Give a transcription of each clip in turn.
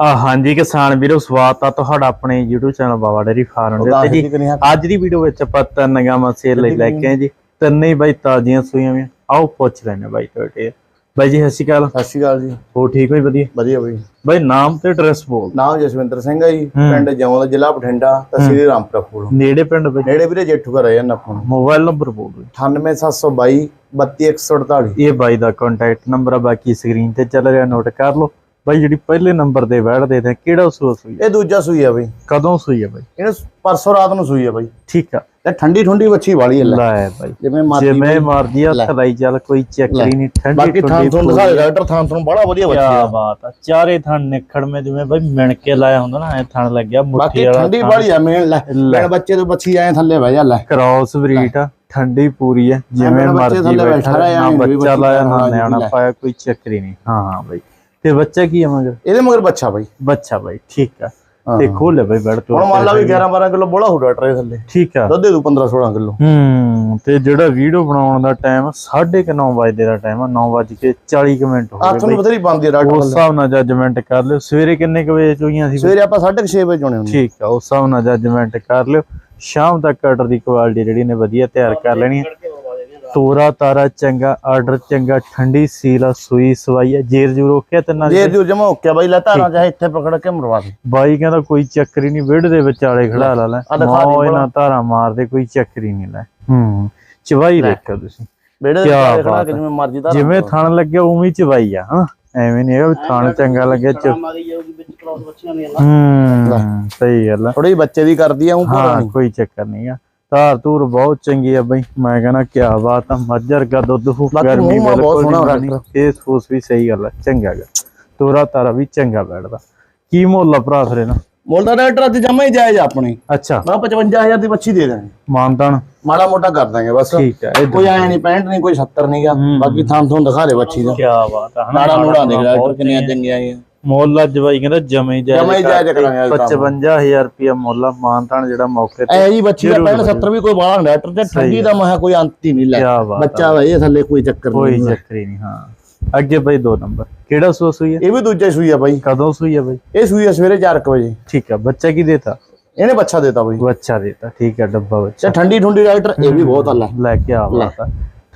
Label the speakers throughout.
Speaker 1: ਆ ਹਾਂਜੀ ਕਿਸਾਨ ਵੀਰੋ ਸਵਾਗਤ ਆ ਤੁਹਾਡਾ ਆਪਣੇ YouTube channel Baba dairy farm ਦੇ ਉੱਤੇ ਜੀ। ਅੱਜ ਦੀ ਵੀਡੀਓ ਵਿੱਚ ਆਪਾਂ ਤਿੰਨ ਗਾਵਾਂ ਸੇਲ ਲਈ ਲੈ ਕੇ ਆਏ ਜੀ। ਤਿੰਨੇ ਹੀ ਬਾਈ ਤਾਜ਼ੀਆਂ ਸੂਈਆਂ ਵੀ ਆਓ ਪੁੱਛ ਲੈਣੇ ਬਾਈ ਤੁਹਾਡੇ। ਬਾਈ ਜੀ ਸਤਿ ਸ਼੍ਰੀ ਅਕਾਲ।
Speaker 2: ਸਤਿ ਸ਼੍ਰੀ ਅਕਾਲ ਜੀ।
Speaker 1: ਹੋ ਠੀਕ ਹੋਈ ਵਧੀਆ?
Speaker 2: ਵਧੀਆ ਬਈ।
Speaker 1: ਬਾਈ ਨਾਮ ਤੇ ਐਡਰੈਸ ਬੋਲ
Speaker 2: ਨਾਮ ਜਸਵਿੰਦਰ ਸਿੰਘ ਹੈ ਜੀ। ਪਿੰਡ ਜੌਂ ਦਾ ਜ਼ਿਲ੍ਹਾ ਬਠਿੰਡਾ ਤਹਿਸੀਲ ਰਾਮਪੁਰਾ ਫੂਲ
Speaker 1: ਨੇੜੇ ਪਿੰਡ ਵਿੱਚ
Speaker 2: ਨੇੜੇ ਵੀਰੇ ਜੇਠੂ ਘਰ ਰਹਿ ਜਾਂਦਾ ਆਪਾਂ ਨੂੰ।
Speaker 1: ਮੋਬਾਈਲ ਨੰਬਰ ਬੋਲ ਦਿਓ।
Speaker 2: 98722 32148
Speaker 1: ਇਹ ਬਾਈ ਦਾ ਕੰਟੈਕਟ ਨੰਬਰ ਆ ਬਾਕੀ ਸਕਰੀਨ ਤੇ ਚੱਲ ਰਿਹਾ ਨੋਟ ਕਰ ਲਓ। ਬਾਈ ਜਿਹੜੀ ਪਹਿਲੇ ਨੰਬਰ ਤੇ ਬੈਠਦੇ ਤੇ ਕਿਹੜਾ ਸੂਆ ਸੂਈ ਆ?
Speaker 2: ਇਹ ਦੂਜਾ ਸੂਈ ਆ ਬਈ।
Speaker 1: ਕਦੋਂ ਸੂਈ ਆ ਬਾਈ?
Speaker 2: ਇਹਨੂੰ ਪਰਸੋਂ ਰਾਤ ਨੂੰ ਸੂਈ ਆ ਬਈ।
Speaker 1: ਠੀਕ ਆ।
Speaker 2: ਤੇ ਠੰਡੀ ਠੰਡੀ ਵੱਛੀ ਵਾਲੀ ਲੈ।
Speaker 1: ਲੈ ਬਾਈ।
Speaker 2: ਜਿਵੇਂ ਮਰਜ਼ੀ
Speaker 1: ਜਿਵੇਂ ਮਰਜ਼ੀ ਹੱਥ ਲਾਈ ਚੱਲ ਕੋਈ ਚੱਕਰੀ ਨਹੀਂ ਠੰਡੀ
Speaker 2: ਬਾਕੀ ਥਾਂ ਤੁਹਾਨੂੰ ਦਿਖਾ ਡਾਕਟਰ ਥਾਂ ਤੁਹਾਨੂੰ ਬੜਾ ਵਧੀਆ ਵੱਛੀ ਆ।
Speaker 1: ਬਾਤ ਆ ਚਾਰੇ ਥਣ ਨਿਖੜ ਮੇ ਜਿਵੇਂ ਬਾਈ ਮਿਣ ਕੇ ਲਾਇਆ ਹੁੰਦਾ ਨਾ ਐ ਥਣ ਲੱਗਿਆ ਮੁੱਠੀ
Speaker 2: ਬਾਕੀ
Speaker 1: ਵਾਲਾ
Speaker 2: ਠੰਡੀ। ਵਾਲੀ ਆ ਮੈਂ ਲੈ। ਬੱਚੇ ਤੋਂ ਬੱਚੀ ਆਏ ਥੱਲੇ ਬਹਿ ਜਾ ਲੈ।
Speaker 1: ਕ੍ਰਾਸ ਬਰੀਡ ਆ ਠੰਡੀ ਪੂਰੀ ਹੈ ਜਿਵੇਂ
Speaker 2: ਮੇਰੇ ਬੱਚੇ
Speaker 1: ਮਰਜ਼ੀ
Speaker 2: ਥੱਲੇ
Speaker 1: ਬੈਠਾ ਨਾ ਬੱਚਾ ਲਾਇਆ ਨਾ ਨਿਆਣਾ। ਪਾਇਆ ਕੋਈ ਚੱਕਰੀ ਨਹੀਂ। ਹਾਂ ਹਾਂ ਬਾਈ। ਤੇ ਬੱਚਾ ਕੀ ਹੈ ਮਗਰ?
Speaker 2: ਇਹਦੇ ਮਗਰ ਬੱਚਾ ਬਈ।
Speaker 1: ਬੱਚਾ ਬਾਈ ਠੀਕ ਆ। ਤੇ ਖੋਲੇ ਬਾਈ ਤੋਂ।
Speaker 2: ਹੁਣ ਮੰਨ ਲਾ ਵੀ 11 12 ਕਿਲੋ ਬੋਲਾ ਹੋ ਡਾਕਟਰ ਇਹ ਥੱਲੇ।
Speaker 1: ਠੀਕ ਆ।
Speaker 2: ਦੁੱਧ ਦੇ ਦੂ 15 16 ਕਿਲੋ।
Speaker 1: ਹੂੰ ਤੇ ਜਿਹੜਾ ਵੀਡੀਓ ਬਣਾਉਣ ਦਾ ਟਾਈਮ 9:30 ਵਜੇ ਦਾ ਟਾਈਮ ਆ 9 ਵਜੇ ਕੇ 40 ਕੁ ਮਿੰਟ ਹੋ ਗਏ
Speaker 2: ਨੂੰ ਬਥੇਰੀ ਪਾਉਂਦੀ ਆ
Speaker 1: ਬਾਈ।
Speaker 2: ਡਾਕਟਰ
Speaker 1: ਉਸ ਹਿਸਾਬ ਨਾਲ ਜੱਜਮੈਂਟ ਕਰ ਲਿਓ। ਸਵੇਰੇ ਕਿੰਨੇ ਕੁ ਵਜੇ ਚੋਈਆਂ ਸੀ?
Speaker 2: ਸਵੇਰੇ ਆਪਾਂ 6:30 ਵਜੇ ਚੋਣੇ ਹੁੰਦੇ
Speaker 1: ਠੀਕ ਆ ਉਸ ਹਿਸਾਬ ਨਾਲ ਜੱਜਮੈਂਟ ਕਰ ਲਿਓ। ਸ਼ਾਮ ਤੱਕ ਆਰਡਰ ਦੀ ਕੁਆਲਿਟੀ ਜਿਹੜੀ ਨੇ ਵਧੀਆ ਤਿਆਰ ਕਰ ਲੈਣੀ ਹੈ ਤੋਰਾ ਤਾਰਾ ਚੰਗਾ ਆਰਡਰ ਚੰਗਾ ਠੰਡੀ ਸੀਲ ਆ ਸੂਈ ਸਵਾਈ ਆ ਜੇਰ ਜੂ ਰੋਕਿਆ ਤਿੰਨਾਂ
Speaker 2: ਜੇ ਜੂ ਜਮਾ ਓਕੇ ਬਾਈ ਲੈ ਧਾਰਾਂ ਚਾਹੇ ਇੱਥੇ ਪਕੜ ਕੇ ਮਰਵਾ ਦੇ।
Speaker 1: ਬਾਈ ਕਹਿੰਦਾ ਕੋਈ ਚੱਕਰੀ ਨਹੀਂ ਵਿੜ ਦੇ ਵਿਚਾਲੇ ਖੜਾ ਲਾ ਲੈ
Speaker 2: ਆ ਦਿਖਾ ਦੇ
Speaker 1: ਨਾਲ ਧਾਰਾ ਮਾਰਦੇ ਕੋਈ ਚੱਕਰੀ ਨਹੀਂ ਲੈ। ਹੂੰ ਚਵਾਈ ਦੇਖੋ ਤੁਸੀਂ।
Speaker 2: ਬੇੜੇ ਦੇ ਵਿਚਾਲੇ ਖੜਾ ਕੇ ਜਿਵੇਂ ਮਰਜ਼ੀ ਧਾਰਾਂ
Speaker 1: ਜਿਵੇਂ ਥਣ ਲੱਗਿਆ ਉਵੇਂ ਹੀ ਚਵਾਈ ਆ ਹਾਂ ਐਵੇਂ ਨਹੀਂ ਹੈਗਾ ਥਣ ਚੰਗਾ ਲੱਗਿਆ ਚ ਹੂੰ ਸਹੀ ਗੱਲ ਆ।
Speaker 2: ਥੋੜੀ ਬੱਚੇ ਦੀ ਕਰਦੀ ਆ ਉਹ
Speaker 1: ਹਾਂ ਕੋਈ ਚੱਕਰ ਨਹੀਂ ਆ। ਧਾਰ ਧੂਰ ਬਹੁਤ ਚੰਗੀ ਆ ਬਈ। ਮੈਂ ਕਹਿੰਦਾ ਕਿਆ ਬਾਤ ਆ ਮੱਝਰ ਦਾ ਦੁੱਧ ਗਰਮੀ ਬਿਲਕੁਲ ਨਹੀਂ। ਇਹ ਫੂਸ ਵੀ ਸਹੀ ਗੱਲ ਆ ਚੰਗਾ ਗਾ। ਤੋਰਾ ਤਾਰਾ ਵੀ ਚੰਗਾ ਬੈਠਦਾ। ਕੀ ਮੁੱਲ ਆ ਭਰਾ ਫਿਰ ਇਹਨਾਂ
Speaker 2: ਮੁੱਲ ਦਾ ਡਾਕਟਰ ਅੱਜ ਜਮਾ ਹੀ ਜਾਇਜ਼ ਆਪਣੇ।
Speaker 1: ਅੱਛਾ।
Speaker 2: ਮੈਂ 55000 ਦੀ ਬੱਚੀ ਦੇ ਦਾਂਗੇ
Speaker 1: ਮਾਨਤਾਨ।
Speaker 2: ਮਾੜਾ ਮੋਟਾ ਕਰ ਦਾਂਗੇ ਬਸ।
Speaker 1: ਠੀਕ ਆ ਇਹ
Speaker 2: ਕੋਈ ਆਇਆ ਨਹੀਂ 65 ਨਹੀਂ ਕੋਈ 70 ਨਹੀਂਗਾ ਬਾਕੀ ਥਾਂ ਤੁਹਾਨੂੰ ਦਿਖਾ ਦੇ ਬੱਚੀ ਦਾ।
Speaker 1: ਕਿਆ ਬਾਤ ਆ
Speaker 2: ਨਾੜਾ ਨੂੜਾ ਦੇਖ ਲੈ ਕਿੰਨੀਆਂ ਚੰਗੀਆਂ। ਆ
Speaker 1: ਮੁੱਲ ਅੱਜ ਬਾਈ ਕਹਿੰਦਾ ਜਮੇ ਜਾਇਜ਼
Speaker 2: ਜਮਾਂ ਹੀ ਜਾਇਜ਼ ਕਰਾਂਗੇ ਅੱਜ ਤਾਂ।
Speaker 1: 55000 ਰੁਪਿਆ ਮੁੱਲ ਆ ਮਾਨਤਾਨ ਜਿਹੜਾ ਮੌਕੇ ਤੇ
Speaker 2: ਐ ਜੀ ਬੱਚੀ ਦਾ 65 70 ਵੀ ਕੋਈ ਬਾਹਲਾ ਡਾਕਟਰ ਤੇ ਠੰਡੀ ਦਾ ਮਹਾ ਕੋਈ ਅੰਤ ਹੀ ਨਹੀਂ ਲੈ। ਬੱਚਾ ਵਾ ਇਹ ਥੱਲੇ ਕੋਈ ਚੱਕਰ
Speaker 1: ਕੋਈ
Speaker 2: ਨਹੀਂ।
Speaker 1: ਚੱਕਰੀ ਨਹੀਂ ਹਾਂ। ਅੱਗੇ ਬਾਈ ਦੋ ਨੰਬਰ। ਕਿਹੜਾ ਸੂਆ ਸੂਈ ਆ?
Speaker 2: ਇਹ ਵੀ ਦੂਜਾ ਸੂਈ ਆ ਬਾਈ।
Speaker 1: ਕਦੋਂ ਸੂਈ ਆ ਬਾਈ?
Speaker 2: ਇਹ ਸੂਈ ਆ ਸਵੇਰੇ 4 ਵਜੇ।
Speaker 1: ਠੀਕ ਆ ਬੱਚਾ ਕੀ ਦੇਤਾ?
Speaker 2: ਇਹਨੇ ਬੱਚਾ ਦੇਤਾ ਬਾਈ।
Speaker 1: ਬੱਚਾ ਦੇਤਾ ਠੀਕ ਹੈ ਡੱਬਾ ਬੱਚਾ।
Speaker 2: ਤੇ ਠੰਡੀ ਠੰਡੀ ਡਾਕਟਰ ਇਹ ਵੀ ਬਹੁਤ ਅੱਲਾ
Speaker 1: ਲੈ ਕੇ ਆ ਬਾਤ ਆ।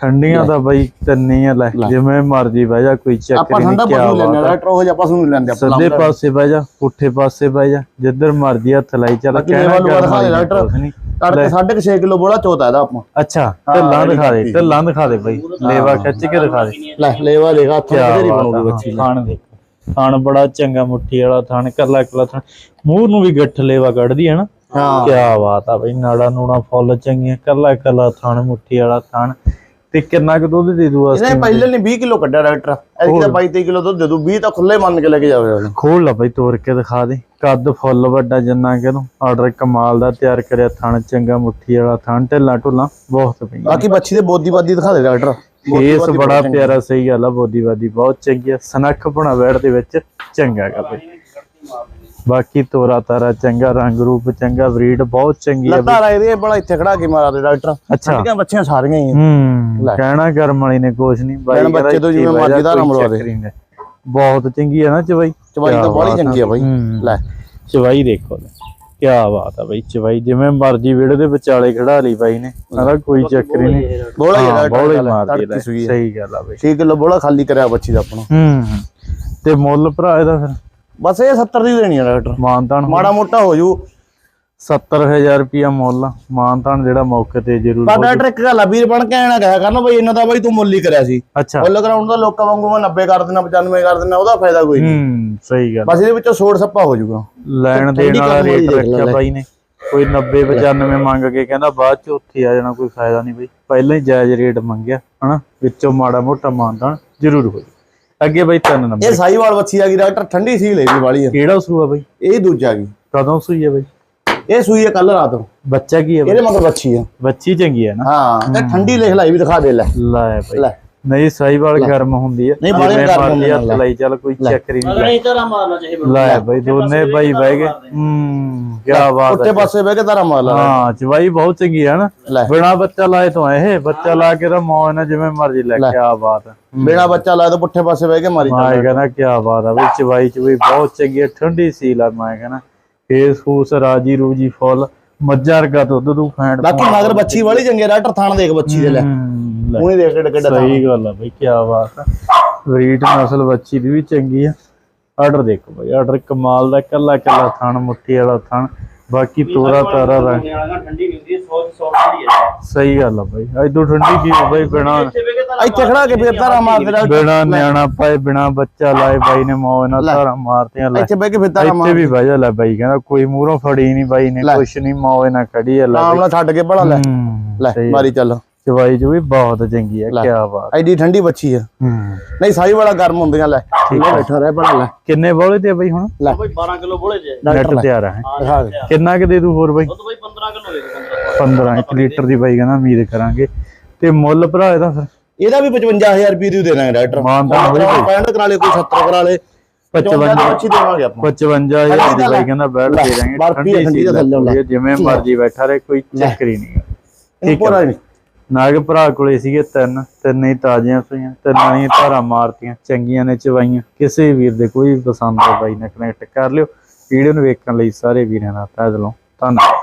Speaker 1: ਠੰਡੀਆਂ ਦਾ ਬਾਈ ਤੰਨੀਆਂ ਲੈ ਜਿਵੇਂ ਮਰਜ਼ੀ ਬਹਿ ਜਾ ਕੋਈ ਚੱਕਰ
Speaker 2: ਆਪਾਂ
Speaker 1: ਨਹੀਂ
Speaker 2: ਠੰਡਾ
Speaker 1: ਕਿਆ
Speaker 2: ਪਸ਼ੂ ਲੈਣਾ
Speaker 1: ਬਾਤ ਆ।
Speaker 2: ਉਹ ਜਿਹਾ ਪਸ਼ੂ ਨਹੀਂ ਲੈਂਦੇ ਆਪਾਂ
Speaker 1: ਸੱਜੇ ਪਾਸੇ ਬਹਿ ਜਾ ਪੁੱਠੇ ਪਾਸੇ ਬਹਿ ਜਾ ਜਿੱਧਰ ਮਰਜ਼ੀ ਹੱਥ ਲਾਈ ਚੱਲ ਕਹਿਣਾ ਕਰ
Speaker 2: ਦੇ ਡਾਕਟਰ। ਤੜਕੇ 6.5 ਕਿਲੋ ਬੋਲਾ ਚੋਤਾ ਇਹਦਾ ਆਪਾਂ।
Speaker 1: ਅੱਛਾ ਢੱਲਾਂ ਦਿਖਾ ਦੇ ਢੱਲਾਂ ਦਿਖਾ ਦੇ ਬਾਈ ਲੇਵਾ ਖਿੱਚ ਕੇ ਦਿਖਾ ਦੇ।
Speaker 2: ਲੈ ਲੇਵਾ ਦੇਖਾ ਹੱਥ
Speaker 1: ਬਾਤ
Speaker 2: ਬਣੂਗੀ
Speaker 1: ਆ,
Speaker 2: ਬੱਚੀ
Speaker 1: ਥਣ ਦੇਖ। ਥਣ ਬੜਾ ਚੰਗਾ ਮੁੱਠੀ ਵਾਲਾ ਥਣ ਕੱਲਾ ਕੱਲਾ ਥਣ। ਮੂੰਹ ਨੂੰ ਵੀ ਗੱਠ ਲੇਵਾ ਕੱਢਦੀ ਹੈ ਨਾ।
Speaker 2: ਹਾਂ।
Speaker 1: ਕਿਆ ਬਾਤ ਆ ਬਈ ਨਾੜਾ ਨੂੜਾ ਫੁੱਲ ਚੰਗੀਆਂ ਕੱਲਾ ਕੱਲਾ ਥਣ ਮੁੱਠੀ ਵਾਲਾ ਥਣ। ਤੇ ਕਿੰਨਾ ਕੁ ਦੁੱਧ ਦੇ ਦੂ
Speaker 2: ਇਹਨੇ ਪਹਿਲੇ ਨੇ 20 ਕਿਲੋ ਕੱਢਿਆ ਡਾਕਟਰ। ਐਸੀ ਤਾਂ 22 23 ਕਿਲੋ ਦੁੱਧ ਦੇ ਦੂ 20 ਤਾਂ ਖੁੱਲੇ ਮੰਨ ਕੇ ਲੈ ਕੇ ਜਾਵੇ
Speaker 1: ਖੋਲ ਲਾ ਬਈ ਤੋੜ ਕੇ ਦਿਖਾ ਦੇ। ਕੱਦ ਫੁੱਲ ਵੱਡਾ ਜਿੰਨਾ ਕਿ ਤੂੰ ਆਰਡਰ ਕਮਾਲ ਦਾ ਤਿਆਰ ਕਰਿਆ ਥਣ ਚੰਗਾ ਮੁੱਠੀ ਵਾਲਾ ਥਣ ਢਿੱਲਾ ਢੁੱਲਾ ਬਹੁਤ ਪਈ
Speaker 2: ਬਾਕੀ ਬੱਚੀ ਦੇ ਬੋਦੀ ਬਾਦੀ ਦਿਖਾ ਦੇ ਡਾਕਟਰ।
Speaker 1: ਫੇਸ ਬੜਾ ਪਿਆਰਾ ਸਹੀ ਗੱਲ ਆ ਬੋਦੀਵਾਦੀ ਬਹੁਤ ਚੰਗੀ ਆ। ਸਨੱਖ ਬਣਾ ਵੈੜ ਦੇ ਵਿੱਚ ਚੰਗਾ ਗਾ ਬਈ। ਬਾਕੀ ਤੋਰਾ ਤਾਰਾ ਚੰਗਾ ਰੰਗ ਰੂਪ ਚੰਗਾ ਬਰੀਡ ਬਹੁਤ ਚੰਗੀ ਆ
Speaker 2: ਲੱਤਾਂ ਰਾਇ ਦੇ ਬੜਾ ਇੱਥੇ ਖੜਾ ਕੇ ਮਾਰਾ ਦੇ ਡਾਕਟਰ।
Speaker 1: ਅੱਛਾ।
Speaker 2: ਬੱਚੀਆਂ ਸਾਰੀਆਂ ਹੀ।
Speaker 1: ਹੂੰ ਕਹਿਣਾ ਕਰਮ ਵਾਲੀ ਨੇ ਕੁਛ ਨਹੀਂ ਬਾਈ
Speaker 2: ਬੱਚੇ ਤੋਂ ਜਿਵੇਂ ਮਰਜ਼ੀ ਦਾ ਰਮਲਵਾ ਦੇ।
Speaker 1: ਹੀ। ਬਹੁਤ ਚੰਗੀ ਆ ਨਾ ਚਵਾਈ।
Speaker 2: ਚਵਾਈ ਤਾਂ ਬੜੀ ਚੰਗੀ ਆ ਬਾਈ।
Speaker 1: ਹੂੰ।
Speaker 2: ਲੈ।
Speaker 1: ਚਵਾਈ ਦੇਖੋ ਲੈ ਕੀ ਬਾਤ ਆ ਬਾਈ ਚਵਾਈ ਜਿਵੇਂ ਮਰਜ਼ੀ ਵਿੜੇ ਦੇ ਵਿਚਾਲੇ ਖੜਾ ਲਈ ਬਾਈ ਨੇ ਕਹਿੰਦਾ ਕੋਈ ਚੱਕਰ ਹੀ ਨਹੀਂ।
Speaker 2: ਬੋਲਾ ਹੀ
Speaker 1: ਹਾਂ, ਬੋਲਾ ਹੀ ਮਾਰਦੀ ਸਹੀ ਗੱਲ ਆ ਬਾਈ।
Speaker 2: 6 ਕਿਲੋ ਬੋਲਾ ਖਾਲੀ ਕਰਿਆ ਬੱਚੀ ਦਾ ਆਪਣਾ।
Speaker 1: ਹੂੰ ਤੇ ਮੁੱਲ ਭਰਾ ਇਹਦਾ ਫਿਰ?
Speaker 2: ਬਸ ਇਹ 70 ਦੀ ਦੇਣੀ ਆ ਡਾਕਟਰ।
Speaker 1: ਮਾਨਤਾਨ
Speaker 2: ਮਾੜਾ ਮੋਟਾ ਹੋ ਜੂ।
Speaker 1: 70000 ਰੁਪਿਆ ਮੁੱਲ। ਮਾਨਤਾਨ ਜਿਹੜਾ ਮੌਕੇ ਤੇ ਜ਼ਰੂਰ
Speaker 2: ਪਰ ਡਾਕਟਰ ਇੱਕ ਗੱਲ ਆ ਵੀਰ ਬਣ ਕੇ ਆਣਾ ਕਹਿਆ ਕਰਨਾ ਬਈ ਇਹਨਾਂ ਦਾ ਬਈ ਤੂੰ ਮੁੱਲ ਹੀ ਕਰਿਆ ਸੀ।
Speaker 1: ਅੱਛਾ।
Speaker 2: ਮੁੱਲ ਕਰਾਉਣ ਦਾ ਲੋਕਾਂ ਵਾਂਗੂ ਮੈਂ 90 ਕਰ ਦੇਣਾ 95 ਕਰ ਦੇਣਾ ਉਹਦਾ ਫਾਇਦਾ ਕੋਈ ਨਹੀਂ।
Speaker 1: ਹੂੰ ਸਹੀ ਗੱਲ
Speaker 2: ਬਸ ਇਹਦੇ ਵਿੱਚੋਂ ਛੋੜ ਸੱਪਾ ਹੋ ਜਾਊਗਾ
Speaker 1: ਲੈਣ ਦੇਣ ਵਾਲਾ ਰੇਟ ਰੱਖਿਆ। ਬਾਈ ਨੇ। ਕੋਈ 90 95 ਮੰਗ ਕੇ ਕਹਿੰਦਾ ਬਾਅਦ ਚ ਉੱਥੇ ਆ ਜਾਣਾ ਕੋਈ ਫਾਇਦਾ ਨਹੀਂ ਬਈ। ਪਹਿਲਾਂ ਹੀ ਜਾਇਜ਼ ਰੇਟ ਮੰਗਿਆ ਹਨਾ? ਵਿੱਚੋਂ ਮਾੜਾ ਮੋਟਾ ਮਾਨਦਾਨ ਜ਼ਰੂਰ ਹੋਈ ਅੱਗੇ ਬਾਈ ਤਿੰਨ ਨੰਬਰ।
Speaker 2: ਇਹ ਸਾਈਵਾਲ ਬੱਚੀ ਆ ਗਈ ਡਾਕਟਰ ਠੰਡੀ ਸੀ ਲੈ ਵੀ ਵਾਲੀ ਆ।
Speaker 1: ਕਿਹੜਾ ਸੂਆ ਬਾਈ?
Speaker 2: ਇਹ ਦੂਜਾ ਗਈ
Speaker 1: ਕਦੋਂ ਸੂਈ ਹੈ ਬਾਈ?
Speaker 2: ਇਹ ਸੂਈ ਆ ਕੱਲ ਰਾਤ ਨੂੰ।
Speaker 1: ਬੱਚਾ ਕੀ ਬਾਈ?
Speaker 2: ਇਹਦੇ ਮਗਰ ਬੱਚੀ ਆ।
Speaker 1: ਬੱਚੀ ਚੰਗੀ ਹੈ ਨਾ।
Speaker 2: ਹਾਂ ਤੇ ਠੰਡੀ ਲਿਖ ਲਈ ਵੀ ਦਿਖਾ ਦੇ ਲੈ।
Speaker 1: ਲੈ ਬਾਈ।
Speaker 2: ਲੈ।
Speaker 1: ਨਹੀਂ ਸਾਈਵਾਲ ਗਰਮ ਹੁੰਦੀ ਆ।
Speaker 2: ਨਹੀਂ,
Speaker 1: ਜਿਵੇਂ
Speaker 2: ਗਰਮ ਹੁੰਦੀ ਆ,
Speaker 1: ਹੱਥ
Speaker 2: ਲੈ।
Speaker 1: ਲਾਈ ਚੱਲ ਕੋਈ ਚੱਕਰ ਹੀ ਨਹੀਂ
Speaker 3: ਨਹੀਂ ਤੇਰਾ ਮਾਰਨਾ ਚਾਹੀਏ
Speaker 1: ਲਾਇਆ ਬਈ ਦੋਨੇ ਬਾਈ ਬਹਿ ਗਏ। ਹੂੰ ਕੀ ਬਾਤ
Speaker 2: ਉੱਤੇ
Speaker 1: ਹੈ
Speaker 2: ਪਾਸੇ ਬਹਿ ਕੇ ਤਾਰਾ ਮਾਰ ਲਾ।
Speaker 1: ਹਾਂ ਚਵਾਈ ਬਹੁਤ ਚੰਗੀ ਹੈ ਨਾ।
Speaker 2: ਲੈ।
Speaker 1: ਬਿਨਾ ਬੱਚਾ ਲਾਏ ਤੋਂ ਇਹ ਬੱਚਾ ਲਾ ਕੇ ਤਾਂ ਮੌਜ ਨਾਲ ਜਿਵੇਂ ਮਰਜ਼ੀ ਲੈ ਕੇ ਆ ਬਾਤ ਹੈ।
Speaker 2: ਬਿਨਾ ਬੱਚਾ ਲਾਇਆ ਤਾਂ ਪੁੱਠੇ ਪਾਸੇ ਬਹਿ ਕੇ ਮਾਰੀ ਚੱਲ
Speaker 1: ਮੈਂ ਕਹਿੰਦਾ ਕੀ ਬਾਤ ਆ ਬਈ ਚਵਾਈ ਚ ਵੀ ਬਹੁਤ ਚੰਗੀ ਹੈ ਠੰਡੀ ਸੀਲ ਆ ਮੈਂ ਕਹਿੰਦਾ। ਫੇਸ ਫੂਸ ਰਾਜੀ ਰੂਜੀ ਫੁੱਲ ਮੱਝਾਂ ਵਰਗਾ ਦੁੱਧ ਤੂੰ ਫੈਂਟ
Speaker 2: ਬਾਕੀ ਮਗਰ ਬੱਚੀ ਵਾਲੀ ਚੰਗੇ ਡਾਕਟਰ ਥਾਣ ਦੇਖ ਬੱਚੀ ਦੇ ਲੈ।
Speaker 1: ਹੂੰ।
Speaker 2: ਉਹਨੇ ਦੇਖ ਕਿੱਡੇ ਥਾਣ
Speaker 1: ਸਹੀ ਗੱਲ ਆ ਬਈ ਕੀ ਬਾਤ ਆ। ਬਰੀਡ ਨਸਲ ਬੱਚੀ ਦੀ ਵੀ ਚੰਗੀ ਆ। ਆਰਡਰ ਦੇਖੋ ਬਈ ਆਰਡਰ ਕਮਾਲ ਦਾ ਕੱਲਾ ਕੱਲਾ ਥਣ ਮੁੱਠੀ ਵਾਲਾ ਥਣ ਬਾਕੀ ਤੋਰਾ ਤਾਰਾ ਦਾ।
Speaker 3: ਨਿਆਣਾ ਠੰਡੀ ਨਹੀਂ ਹੁੰਦੀ 100 100 ਦੀ ਹੈ
Speaker 1: ਸਹੀ ਗੱਲ ਆ ਬਈ ਐਦੋਂ ਠੰਡੀ ਕੀ ਆ ਬਈ ਬਿਨਾ
Speaker 3: ਇੱਥੇ ਕੇ ਤੇਰਾ
Speaker 2: ਇੱਥੇ ਖੜਾ ਕੇ ਫੇਰ ਤਾਰਾ ਮਾਰਦੇ ਡਾਕਟਰ
Speaker 1: ਬਿਨਾ ਨਿਆਣਾ ਪਾਏ ਬਿਨਾ ਬੱਚਾ ਲਾਏ ਬਾਈ ਨੇ ਮੌਜ ਨਾਲ ਧਾਰਾਂ ਮਾਰਤੀਆਂ ਲੈ।
Speaker 2: ਇੱਥੇ ਬਹਿ ਕੇ ਫੇਰ ਤਾਰਾ
Speaker 1: ਇੱਥੇ
Speaker 2: ਮਾਰ
Speaker 1: ਵੀ ਵਜਾ ਲੈ ਬਾਈ ਕਹਿੰਦਾ ਕੋਈ ਮੂਹਰੋਂ ਫੜੀ ਨਹੀਂ ਬਾਈ ਨੇ ਕੁਛ ਨਹੀਂ ਮੌਜ ਨਾਲ ਖੜੀ ਆ ਲੈ
Speaker 2: ਨਾਲ ਛੱਡ ਕੇ ਭਲਾ ਲੈ।
Speaker 1: ਹੂੰ,
Speaker 2: ਲੈ। ਮਾਰੀ ਚੱਲ।
Speaker 1: ਚਵਾਈ ਜੋ ਵੀ ਬਹੁਤ ਚੰਗੀ ਆ ਕੀ ਬਾਤ।
Speaker 2: ਐਡੀ ਠੰਡੀ ਬੱਚੀ
Speaker 1: ਹੂੰ।
Speaker 2: ਨਹੀਂ ਸਾਈ ਵਾਲਾ ਗਰਮ ਹੁੰਦੀਆਂ ਲੈ। ਲੈ ਬੈਠਾ ਰਹਿ ਭਲਾ ਲੈ।
Speaker 1: ਕਿੰਨੇ ਬੋਲੇ ਤੇ ਬਈ ਹੁਣ?
Speaker 2: ਲੈ।
Speaker 3: ਬਈ 12 ਕਿਲੋ ਬੋਲੇ ਜੇ।
Speaker 2: ਡਾਕਟਰ
Speaker 1: ਤਿਆਰ ਹੈ?
Speaker 2: ਹਾਂ
Speaker 1: ਕਿੰਨਾ ਕਿ ਦੇ ਦੂ ਹੋਰ ਬਈ?
Speaker 3: ਉਹ ਤਾਂ ਬਈ 15 ਕਿਲੋ ਦੇ
Speaker 1: 15 1 ਲੀਟਰ ਦੀ ਬਾਈ ਕਹਿੰਦਾ ਉਮੀਦ ਕਰਾਂਗੇ। ਤੇ ਮੁੱਲ ਭਰਾ ਇਹਦਾ ਫਿਰ?
Speaker 2: ਇਹਦਾ ਵੀ 55000 ਰੁਪਏ ਦੀ ਦੇ ਦਾਂਗੇ ਡਾਕਟਰ।
Speaker 1: ਮਾਨਦਾਨ ਹੋਈ ਬਈ।
Speaker 2: 65 ਕਰਾ ਲੇ ਕੋਈ 70 ਕਰਾ ਲੇ 55 ਦੀ ਬੱਚੀ ਦੇਵਾਂਗੇ ਆਪਾਂ।
Speaker 1: 55000 ਦੀ ਬਾਈ ਕਹਿੰਦਾ ਬੈਠ ਦੇ ਦਾਂਗੇ
Speaker 2: ਠੰਡੀ ਦਾ ਥੱਲੇ ਹੁੰਦਾ।
Speaker 1: ਸੀ, ਜਿਵੇਂ ਮਰਜ਼ੀ ਬੈਠਾ ਰਹੇ ਕੋਈ ਚੱਕਰ ਹੀ ਨਹੀਂ ਠੀਕ ਹੈ
Speaker 2: ਨਹੀਂ।
Speaker 1: ਨਾਗ ਭਰਾ ਕੋਲੇ ਸੀਗੇ ਤਿੰਨ ਤਿੰਨ ਹੀ ਤਾਜ਼ੀਆਂ ਸੂਈਆਂ, ਤਿੰਨਾਂ ਦੀਆਂ ਧਾਰਾਂ ਮਾਰਤੀਆਂ, ਚੰਗੀਆਂ ਨੇ ਚਵਾਈਆਂ। ਕਿਸੇ ਵੀਰ ਦੇ ਕੋਈ ਵੀ ਪਸੰਦ ਆ ਬਾਈ ਨਾਲ ਕਨੈਕਟ ਕਰ ਲਿਓ। ਵੀਡੀਓ ਨੂੰ ਵੇਖਣ ਲਈ ਸਾਰੇ ਵੀਰਾਂ ਦਾ ਤਹਿ ਦਿਲੋਂ ਧੰਨਵਾਦ।